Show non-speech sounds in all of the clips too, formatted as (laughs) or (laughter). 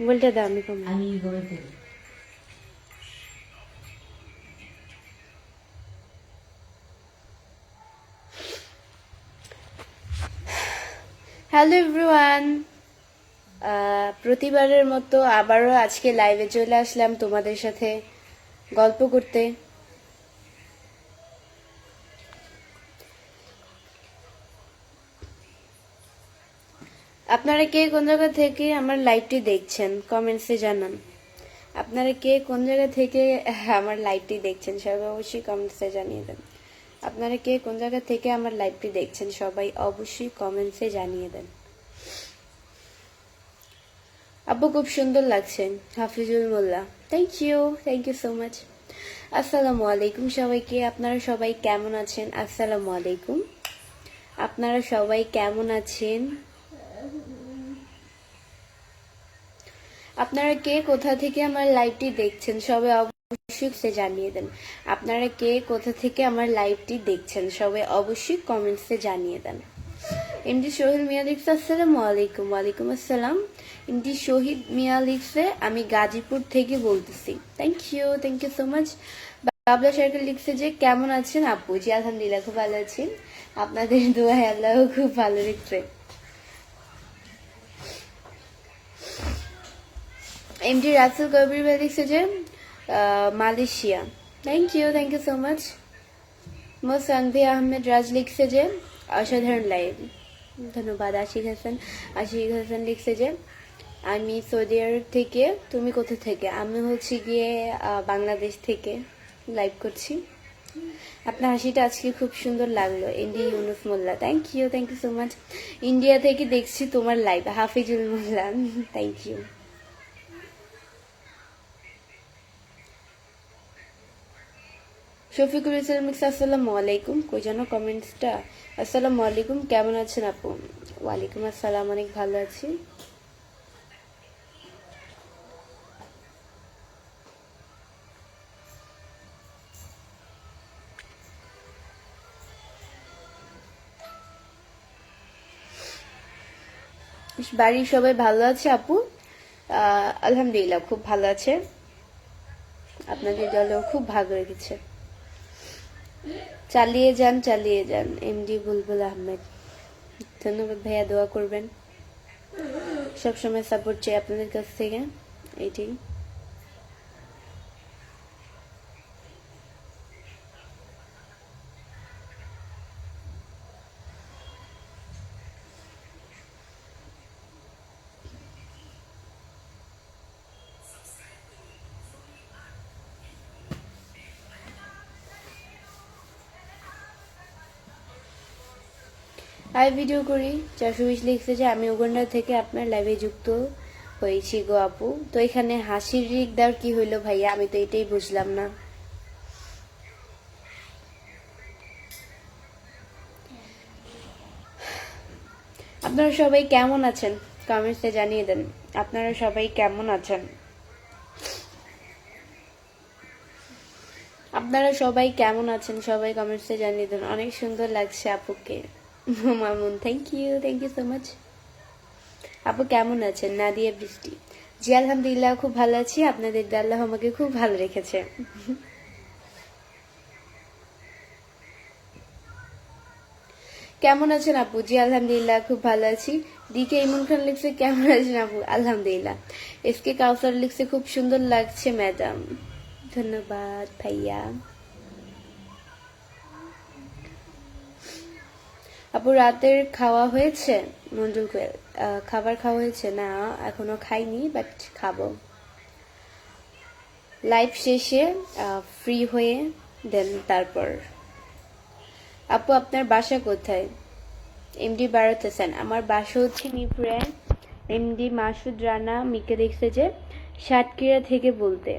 মোবাইলটা দাও আমি হ্যালো এভরিওয়ান প্রতিবারের মতো আবারও আজকে লাইভে চলে আসলাম তোমাদের সাথে গল্প করতে। আপনারা কে কোন জায়গা থেকে আমার লাইভটি দেখছেন? কমেন্টসে জানান। আপনারা কে কোন জায়গা থেকে আমার লাইভটি দেখছেন, সবাই অবশ্যই কমেন্টসে জানিয়ে দেন। আপনারা কে কোন জায়গা থেকে আমার লাইভটি দেখছেন, সবাই অবশ্যই কমেন্টসে জানিয়ে দেন। আপু খুব সুন্দর লাগছে, Hafizul Molla. Thank you thank you so much আসসালামু আলাইকুম সবাইকে, আপনারা সবাই কেমন আছেন? আসসালামু আলাইকুম। আপনারা সবাই কেমন আছেন? আপনারা কে কোথা থেকে আমার লাইভটি দেখছেন সবাই অবশ্যই সে জানিয়ে দেন। আপনারা কে কোথা থেকে আমার লাইভটি দেখছেন সবাই অবশ্যই কমেন্টসে জানিয়ে দেন। এমডি শহীদ মিয়া লিখছে আসসালামু আলাইকুম। ওয়ালাইকুম আসসালাম। এমডি শহীদ মিয়া লিখছে আমি গাজীপুর থেকে বলতেছি। Thank you thank you so much Babla Sarkar লিখছে যে, কেমন আছেন আপু? জি, আলহামদুলিল্লাহ, খুব ভালো আছি। আপনাদের দোয়া আল্লাহ খুব ভালো লিখছে এমডি রাসেল কবির ভাই লিখছে যে Malaysia thank you thank you so much Mo Sanvi Ahmed Raj লিখছে যে অসাধারণ লাইভ ধন্যবাদ আশিক হাসান আশিক হাসান লিখছে যে আমি সৌদি আরব থেকে, তুমি কোথা থেকে? আমি হচ্ছে গিয়ে বাংলাদেশ থেকে লাইভ করছি। আপনার হাসিটা আজকে খুব সুন্দর লাগল। ND Yunus Molla thank you thank you so much India থেকে দেখছি তোমার live Hafizul Molla. (laughs) Thank you Shafiqul Islam আসসালামু আলাইকুম। কই যেন কমেন্টসটা আসসালামু আলাইকুম, কেমন আছেন আপু? ওয়ালাইকুম আসসালাম, অনেক ভালো আছি। বাড়ির সবাই ভালো আছে আপু? আলহামদুলিল্লাহ, খুব ভালো আছে। আপনাদের দলও খুব ভালো রেখেছে চালিয়ে যান চালিয়ে যান। এমডি বুলবুল আহমেদ। ধন্যবাদ ভাইয়া, দোয়া করবেন। সবসময় সাপোর্ট চাই আপনাদের কাছ থেকে। এইটাই আই ভিডিও করি চারশো বিশ লিখছে যে, আমি উগান্ডা থেকে আপনার লাইভে যুক্ত হয়েছি গো আপু। তো এখানে হাসির রিক দেওয়ার কি হইল ভাইয়া? আমি তো এটাই বুঝলাম না। আপনারা সবাই কেমন আছেন? কমেন্টসে জানিয়ে দেন। আপনারা সবাই কেমন আছেন? আপনারা সবাই কেমন আছেন? সবাই কমেন্টসে জানিয়ে দেন। অনেক সুন্দর লাগছে আপুকে। (laughs) Mamun thank you thank you so much আপু, কেমন আছেন? নাদিয়া বৃষ্টি। জি, আলহামদুলিল্লাহ, খুব ভালো আছি। আপনাদের আল্লাহ আমাকে খুব ভালো রেখেছে। (laughs) কেমন আছেন আপু? জি, আলহামদুলিল্লাহ, খুব ভালো আছি। ডিকে ইমন খান লিখছে কেমন আছেন আপু? আলহামদুলিল্লাহ। এস কে কাউসার লিখছে খুব সুন্দর লাগছে ম্যাডাম ধন্যবাদ, ভাইয়া। আপু, রাতের খাওয়া হয়েছে? মঞ্জুল কোয়েল খাবার খাওয়া হয়েছে? না, এখনও খাইনি বাট খাব। লাইভ শেষে ফ্রি হয়ে দেন তারপর। আপু, আপনার বাসা কোথায়? এমডি বারোতে সেন আমার বাসা হচ্ছে মিরপুরে। এমডি মাসুদ রানা মিকে দেখছে যে, সাতক্ষীরা থেকে বলতে।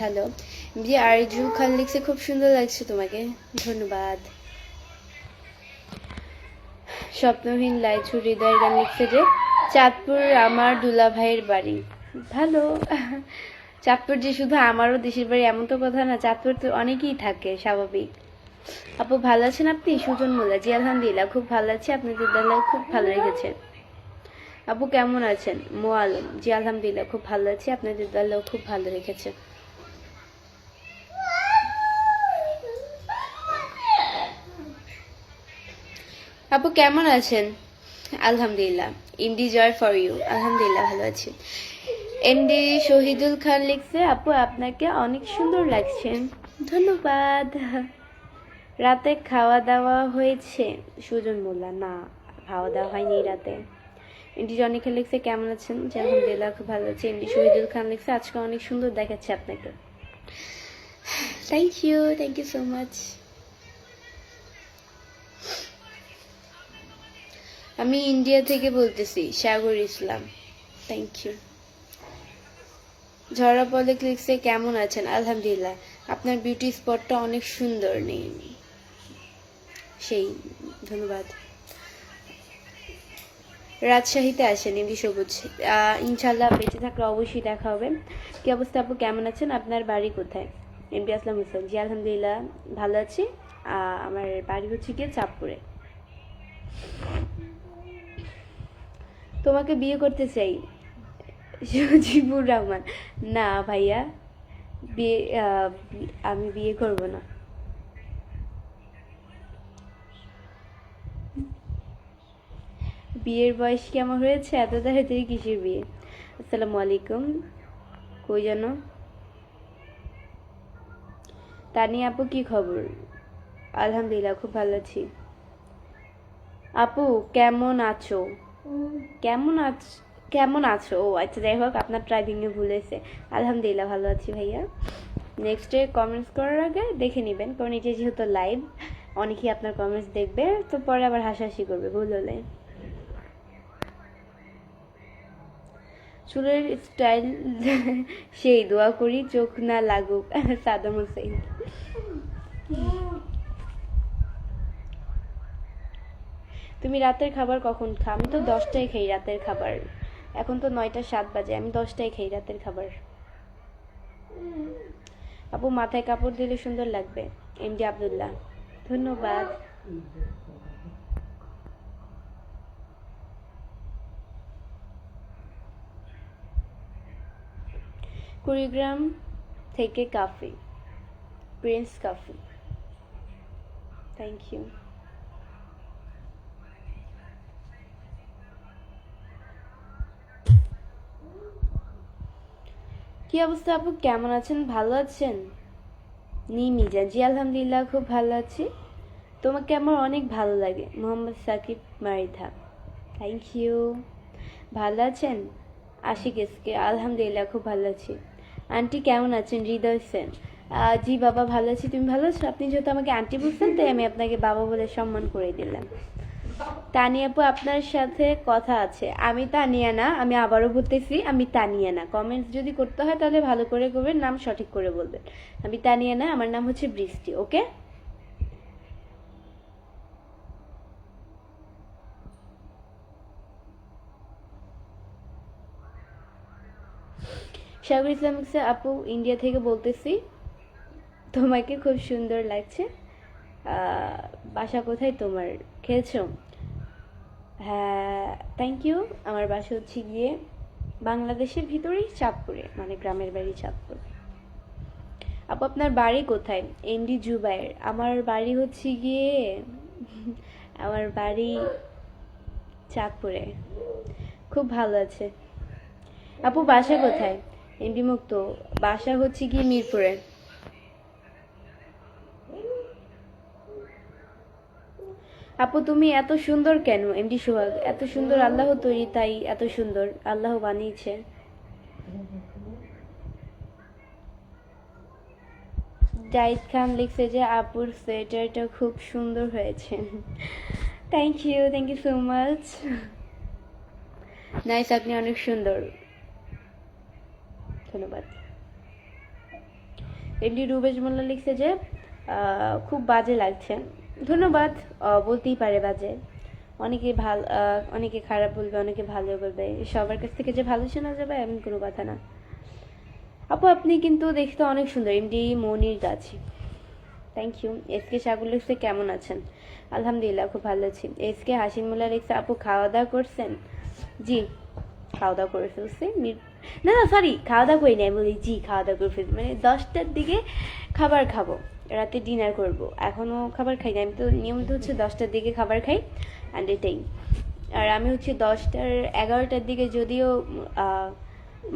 হ্যালো এমডি আরজু খান লিখছে খুব সুন্দর লাগছে তোমাকে। ধন্যবাদ। স্বপ্নহীন লাইছু হৃদয় লিখছে যে চাঁদপুর আমার দুলা ভাইয়ের বাড়ি। ভালো। চাঁদপুর যে শুধু আমারও দেশের বাড়ি এমন তো কথা না, চাঁদপুর তো অনেকেই থাকে, স্বাভাবিক। আপু, ভালো আছেন আপনি? সুজন মোল্লা। জি, আলহামদুলিল্লাহ, খুব ভালো আছি। আপনাদের দাল্লা খুব ভালো রেখেছেন আপু, কেমন আছেন? মো আলম জি, আলহামদুলিল্লাহ, খুব ভালো আছি। আপনাদের দলও খুব ভালো রেখেছে আপু কেমন আছেন? আলহামদুলিল্লাহ। ইন্ডি জয় ফর ইউ আলহামদুলিল্লাহ ভালো আছি। এমডি শহীদুল খান লিখছে আপু আপনাকে অনেক সুন্দর লাগছে। ধন্যবাদ। রাতে খাওয়া দাওয়া হয়েছে? সুজন মোল্লা না খাওয়া দাওয়া হয়নি রাতে। এমডি জনিকে লিখছে কেমন আছেন? জি আলহামদুলিল্লাহ খুব ভালো আছে। এমডি শহীদুল খান লিখছে আজকে অনেক সুন্দর দেখাচ্ছে আপনাকে। Thank you thank you so much আমি ইন্ডিয়া থেকে বলতেছি, সাগর ইসলাম। থ্যাংক ইউ ঝরা পলে ক্লিক্সে কেমন আছেন? আলহামদুলিল্লাহ। আপনার বিউটি স্পটটা অনেক সুন্দর নেই। সেই, ধন্যবাদ। রাজশাহীতে আসেন এমনি সবুজ। ইনশাল্লাহ বেঁচে থাকলে অবশ্যই দেখা হবে। কি অবস্থা আপু? কেমন আছেন? আপনার বাড়ি কোথায়? এমপি আসলাম হোসেন। জি, আলহামদুলিল্লাহ, ভালো আছি। আমার বাড়ি হচ্ছে গিয়ে চাঁদপুরে। তোমাকে বিয়ে করতে চাই। সজিবুর রহমান। না ভাইয়া, বিয়ে আমি বিয়ে করব না। বিয়ের বয়স কি আমার হয়েছে? এত তাড়াতাড়ি কিসের বিয়ে? আসসালামু আলাইকুম। কই জানো? তানিয়া আপু, কি খবর? আলহামদুলিল্লাহ, খুব ভালো আছি। আপু, কেমন আছো? কেমন আছ, কেমন আছো? ও আচ্ছা যাই হোক, আপনার ড্রাইভিংয়ে ভুল হয়েছে। আলহামদুলিল্লাহ, ভালো আছি ভাইয়া। নেক্সট ডে কমেন্টস করার আগে দেখে নেবেন, কারণ এটা যেহেতু লাইভ অনেকেই আপনার কমেন্টস দেখবে, তো পরে আবার হাসাহাসি করবে, ভুল হলে। চুলের স্টাইল (laughs) সেই, দোয়া করি, চোখ না লাগুক (laughs) সাদাম হোসেন তুমি রাতের খাবার কখন খাও আমি তো দশটায় খাই রাতের খাবার। এখন তো নয়টা সাত বাজে, আমি দশটায় খাই রাতের খাবার। আপু মাথায় কাপড় দিলে সুন্দর লাগবে। এম এমডি আব্দুল্লাহ, ধন্যবাদ। কুড়িগ্রাম থেকে Kafi, prince Kafi. Thank you কি অবস্থা আপু? কেমন আছেন? ভালো আছেন? নিমিজা জি আলহামদুলিল্লাহ, খুব ভালো আছি। তোমাকে আমার অনেক ভালো লাগে। মোহাম্মদ সাকিব মারিধা। থ্যাংক ইউ ভালো আছেন? আশিক এসকে আলহামদুলিল্লাহ, খুব ভালো আছি। আন্টি, কেমন আছেন? হৃদয় সেন। জি, বাবা, ভালো আছি। তুমি ভালো আছো? আপনি যেহেতু আমাকে আন্টি বলছেন, তাই আমি আপনাকে বাবা বলে সম্মান করে দিলাম। তানিয়া আপু আপনার সাথে কথা আছে। আমি তানিয়া না, আমি আবারও বলতেছি, আমি তানিয়া না। কমেন্টস যদি করতে হয় তাহলে ভালো করে করবেন, নাম সঠিক করে বলবেন। আমি তানিয়া না, আমার নাম হচ্ছে বৃষ্টি, ওকে? সাগর ইসলাম আপু, ইন্ডিয়া থেকে বলতেছি, তোমাকে খুব সুন্দর লাগছে। বাসা কোথায় তোমার? খেয়েছো হ্যাঁ থ্যাংক ইউ আমার বাসা হচ্ছে গিয়ে বাংলাদেশের ভিতরেই চাঁদপুরে মানে গ্রামের বাড়ি চাঁদপুর। আপু, আপনার বাড়ি কোথায়? এমডি জুবাইর। আমার বাড়ি হচ্ছে গিয়ে, আমার বাড়ি চাঁদপুরে। খুব ভালো আছে। আপু, বাসা কোথায়? এমডি মুক্ত। বাসা হচ্ছে গিয়ে মিরপুরে। আপু, তুমি এত সুন্দর কেন? এমডি সোহাগ, এত সুন্দর আল্লাহ তৈরি, তাই এত সুন্দর। আল্লাহ বানিয়েছে। জাহিদ খান লিখছে যে, আপুর সোয়েটারটা খুব সুন্দর হয়েছে। Thank you thank you so much nice আপনি অনেক সুন্দর। ধন্যবাদ। এমডি রুবেশ মোল্লা লিখছে যে খুব বাজে লাগছে। ধন্যবাদ বলতেই পারে বাজে অনেকে ভালো অনেকে খারাপ বলবে, অনেকে ভালো বলবে। সবার কাছ থেকে যে ভালো শোনা যাবে, এমন কোনো কথা না। আপু, আপনি কিন্তু দেখতে অনেক সুন্দর MD Monir Gachhi. Thank you S K Sagar লিখছে কেমন আছেন? আলহামদুলিল্লাহ, খুব ভালো আছি। এস কে হাসিন মোল্লা আপু খাওয়া দাওয়া করছেন? জি খাওয়া দাওয়া করে ফেলছি। না না সরি খাওয়া দাওয়া করি নাই বলি, জি, খাওয়া দাওয়া করে ফেলছি মানে দশটার দিকে খাবার খাব, রাতে ডিনার করব এখনও খাবার খাই না আমি তো নিয়মিত হচ্ছে দশটার দিকে খাবার খাই অ্যান্ড এটাই আর আমি হচ্ছে দশটার, এগারোটার দিকে যদিও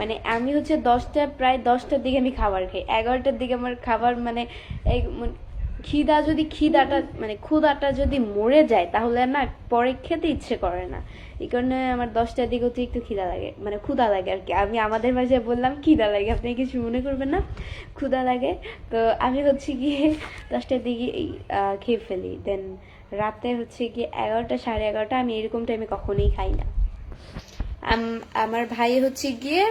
মানে আমি হচ্ছে দশটা, প্রায় দশটার দিকে আমি খাবার খাই, এগারোটার দিকে আমার খাবার মানে খিদা যদি খিদাটা মানে ক্ষুদাটা যদি মরে যায়, তাহলে না পরে খেতে ইচ্ছে করে না। এই কারণে আমার দশটার দিকে অতিরিক্ত খিদা লাগে মানে ক্ষুদা লাগে আর কি। আমি আমাদের ভাষায় বললাম, খিদা লাগে, আপনি কিছু মনে করবেন না ক্ষুদা লাগে। তো আমি হচ্ছে গিয়ে (laughs) দশটার দিকে খেয়ে ফেলি। দেন রাতে হচ্ছে গিয়ে এগারোটা, সাড়ে এগারোটা, আমি এরকম টাইমে কখনোই খাই না। আমার ভাই হচ্ছে গিয়ে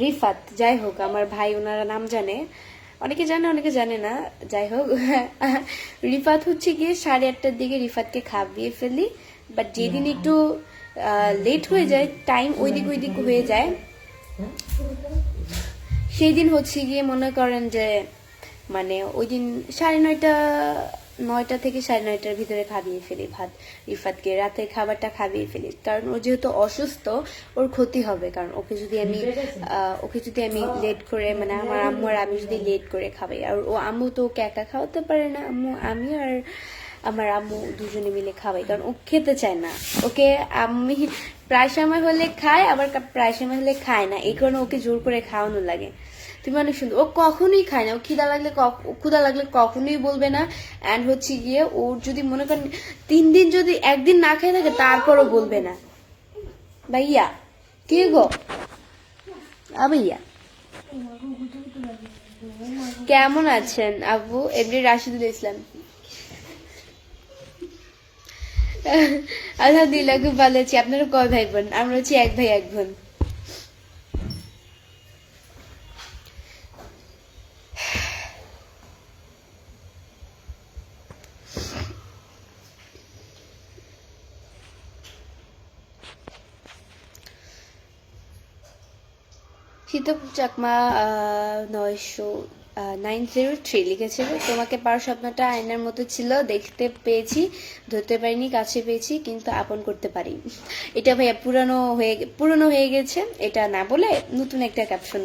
রিফাত, যাই হোক, আমার ভাই ওনারা নাম জানে। অনেকে জানে অনেকে জানে না। যাই হোক, (laughs) রিফাত হচ্ছে গিয়ে সাড়ে আটটার দিকে রিফাতকে খাবিয়ে ফেলি। বাট যেদিন একটু লেট হয়ে যায় টাইম ওই দিক ওই দিক হয়ে যায়। সেই দিন হচ্ছে গিয়ে মনে করেন যে মানে ওই দিন সাড়ে নয়টা নয়টা থেকে সাড়ে নয়টার ভিতরে খাবিয়ে ফেলি ভাত রিফাতকে। রাতের খাবারটা খাবিয়ে ফেলি। কারণ ও যেহেতু অসুস্থ ওর ক্ষতি হবে। কারণ ওকে যদি আমি ওকে যদি আমি লেট করে মানে আমার আম্মু আর আমি যদি লেট করে খাবাই আর ও আম্মু তো ওকে একা খাওয়াতে পারে না। আম্মু আমি আর আমার আম্মু দুজনে মিলে খাওয়াই। কারণ ও খেতে চায় না। ওকে আমি প্রায় সময় হলে খায় আবার প্রায় সময় হলে খায় না। এই কারণে ওকে জোর করে খাওয়ানো লাগে। তুমি অনেক সুন্দর। ও কখনোই খায় না। ও খিদা লাগলে ক্ষুদা লাগলে কখনোই বলবে না। অ্যান্ড হচ্ছে গিয়ে ওর যদি মনে করেন তিন দিন যদি একদিন না খেয়ে থাকে, তারপরও বলবে না। ভাইয়া, কে গো? আ, ভাইয়া। কেমন আছেন আবু এমনি রাশিদুল ইসলাম। আলহামদুলিল্লাহ, খুব ভালো আছি। আপনারা কয় ভাই বোন? আমরা হচ্ছে এক ভাই, এক বোন। শীতক চাকমা নয়শো নাইন জিরো থ্রি লিখেছিল। তোমাকে পাওয়ার স্বপ্নটা আয়নার মতো ছিল, দেখতে পেয়েছি, ধরতে পারিনি, কাছে পেয়েছি, কিন্তু আপন করতে পারি। এটা ভাইয়া পুরানো হয়ে পুরনো হয়ে গেছে। এটা না বলে নতুন একটা ক্যাপশন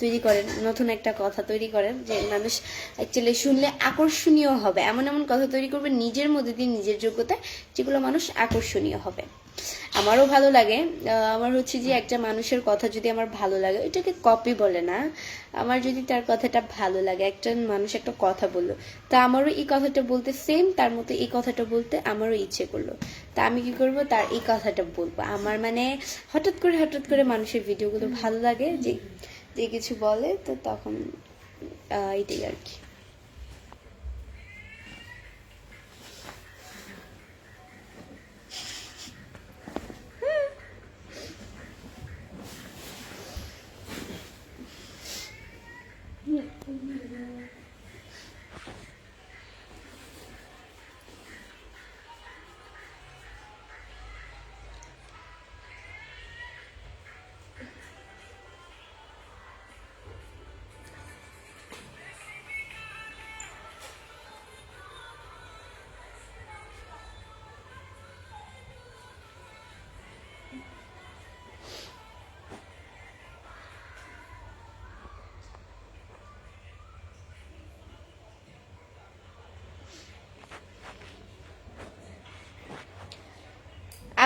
তৈরি করেন, নতুন একটা কথা তৈরি করেন যে মানুষ অ্যাকচুয়ালি শুনলে আকর্ষণীয় হবে। এমন এমন কথা তৈরি করবে নিজের মধ্যে দিয়ে, নিজের যোগ্যতায় যেগুলো মানুষ আকর্ষণীয় হবে। আমারও ভালো লাগে। আমার হচ্ছে যে একটা মানুষের কথা যদি আমার ভালো লাগে এটাকে কপি বলে না। আমার যদি তার কথাটা ভালো লাগে একটা মানুষ একটা কথা বলল তা আমারও এই কথাটা বলতে সেম তার মতো এই কথাটা বলতে আমারও ইচ্ছে করল। তা আমি কি করব? তার এই কথাটা বলব। আমার মানে হঠাৎ করে হঠাৎ করে মানুষের ভিডিওগুলো ভালো লাগে যে যে কিছু বলে তো তখন আহ, এটাই আর কি।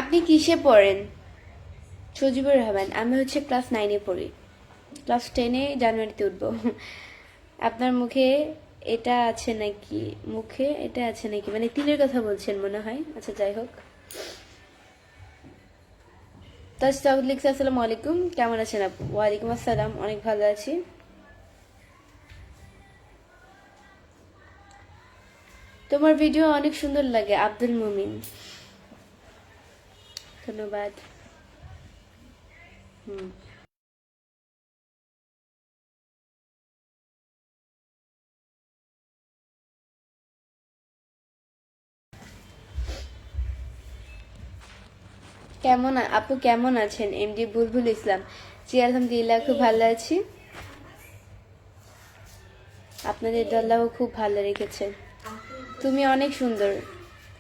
আপনি কিসে পড়েন? সজিবুর রহমান, আমি হচ্ছে ক্লাস নাইনে পড়ি। ক্লাস টেনে জানুয়ারিতে উঠবো। আপনার মুখে এটা আছে নাকি? মুখে এটা আছে নাকি? মানে তিলের কথা বলছেন মনে হয়। আচ্ছা যাই হোক। তাজতাউদ লিখছে, আসসালামু আলাইকুম। কেমন আছেন আপু? ওয়ালাইকুম আসসালাম। অনেক ভালো আছি। তোমার ভিডিও অনেক সুন্দর লাগে, আব্দুল মুমিন। ধন্যবাদ। হুম। কেমন আপু কেমন আছেন? এমডি বুলবুল ইসলাম। জি, আলহামদুলিল্লাহ, খুব ভালো আছি। আপনাদের দল্লাও খুব ভালো রেখেছে তুমি অনেক সুন্দর।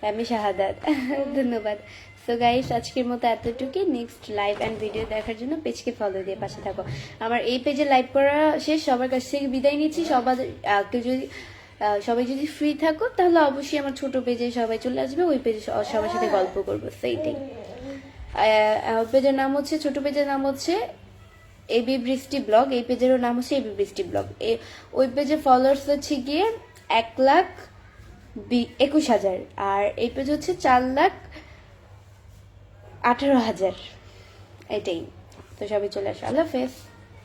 আমি শাহাদাত। (laughs) ধন্যবাদ। সো গাইস আজকের মতো এতটুকুই। নেক্সট লাইভ অ্যান্ড ভিডিও দেখার জন্য পেজকে ফলো দিয়ে পাশে থাকো। আমার এই পেজে লাইভ করা শেষ। সবার কাছ থেকে বিদায় নিচ্ছি। সবার কেউ যদি সবাই যদি ফ্রি থাকো, তাহলে অবশ্যই আমার ছোট পেজে সবাই চলে আসবে। ওই পেজে সবার সাথে গল্প করব। সেইটাই পেজের নাম হচ্ছে, ছোট পেজের নাম হচ্ছে এবি বৃষ্টি ব্লগ এই পেজেরও নাম হচ্ছে এবি বৃষ্টি ব্লগ ওই পেজের ফলোয়ার্স হচ্ছে গিয়ে এক লাখ একুশ হাজার। আর এই পেজ হচ্ছে চার লাখ আঠারো হাজার। এটাই। তো সবাই চলে আসো। আল্লাহ হাফেজ।